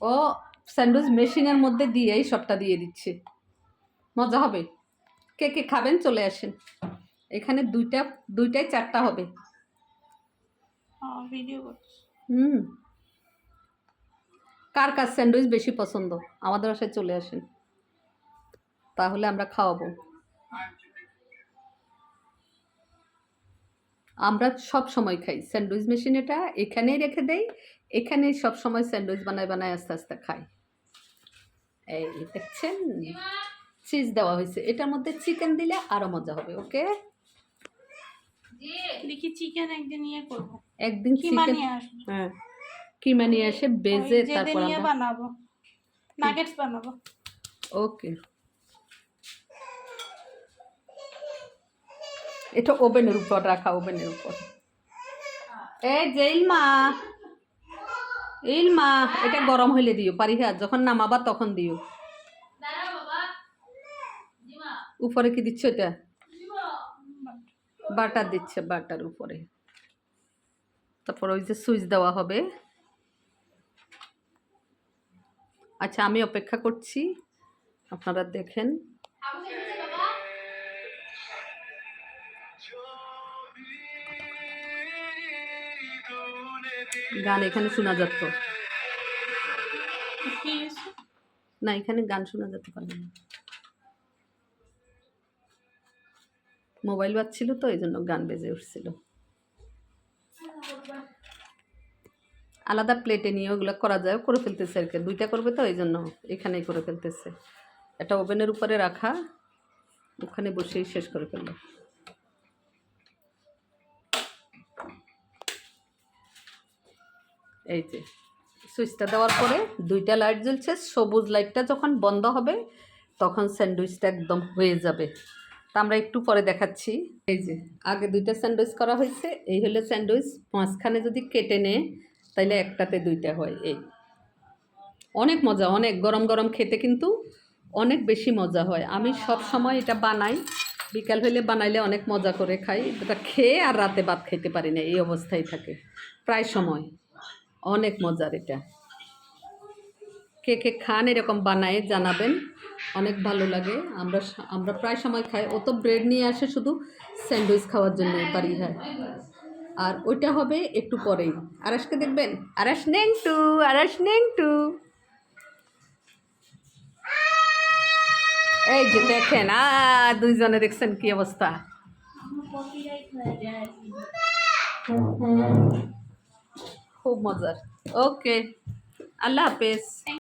ও sandwich মেশিনের মধ্যে দিয়েই সবটা দিয়ে দিচ্ছে। মজা হবে। কে কে খাবেন চলে আসেন। এখানে দুইটা দুইটাই চারটা হবে। হুম। কার কার স্যান্ডউইচ বেশি পছন্দ? আমাদের বাসায় চলে আসেন। তাহলে আমরা খাওয়াবো। আমরা সব সময় খাই। স্যান্ডউইচ মেশিন এটা এখানেই রেখে দেই এখানেই সব সময় স্যান্ডউইচ বানায় বানায় আস্তে আস্তে খাই। এই দেখছেন? চিজ দেওয়া হয়েছে। এটার মধ্যে চিকেন দিলে আরও মজা হবে ওকে দেখি চিকেন একদিন ইয়ে করব। একদিন কিমা চিকেন নিয়ে আসব? হ্যাঁ। কিমা নিয়ে এসে বেজে তারপর ইয়ে আমরা বানাবো নাগেটস বানাবো। ওকে এটা ওভেনের উপর, রাখা ওভেনের উপর। এই যে ইলমা ইলমা, এটা গরম হইলে দিও, পারি হ্যাঁ যখন নামাবা তখন দিও। উপরে কি দিচ্ছ এটা? বাটার দিচ্ছে, বাটার উপরে। তারপর ওই যে সুইচ দেওয়া হবে। আচ্ছা আমি অপেক্ষা করছি। আপনারা দেখেন। গান এখানে শোনা যেত না এখানে গান শোনা যেতে পারে না মোবাইল বাজছিল তো এই জন্য গান বেজে উঠছিল। আলাদা প্লেটে নিয়ে ওগুলো করা যায় করে ফেলতেছে আর কি। দুইটা করবে তো এই জন্য এখানেই করে ফেলতেছে। এটা ওভেনের উপরে রাখা ওখানে বসেই শেষ করে ফেলল। এই যে, সুইচটা দেওয়ার পরে দুইটা লাইট জ্বলছে, সবুজ লাইটটা যখন বন্ধ হবে, তখন স্যান্ডউইচটা একদম হয়ে যাবে। তা আমরা একটু পরে দেখাচ্ছি। এই যে, আগে দুইটা স্যান্ডউইচ করা হয়েছে, এই হলো স্যান্ডউইচ মাঝখানে যদি কেটে নেয় তাইলে একটাতে দুইটা হয়, এই। অনেক মজা, অনেক গরম গরম খেতে কিন্তু অনেক বেশি মজা হয়। আমি সব সময় এটা বানাই, বিকাল হইলে বানাইলে অনেক মজা করে খাই, এটা খেয়ে আর রাতে ভাত খাইতে পারি না, এই অবস্থায় থাকে। প্রায় সময়। অনেক মজার এটা। কে কে খান এরকম বানায় জানাবেন, অনেক ভালো লাগে। আমরা আমরা প্রায় সময় খাই। ও তো ব্রেড নিয়ে আসে শুধু স্যান্ডউইচ খাওয়ার জন্য পারি হ্যাঁ। আর ওইটা হবে একটু পরেই। আরাসকে দেখবেন? আরাস নেং টু আরাস নেং টু এই যে দেখেন, আ, দুইজনে দেখছেন কি অবস্থা। খুব মজার। ওকে আল্লাহ হাফেজ।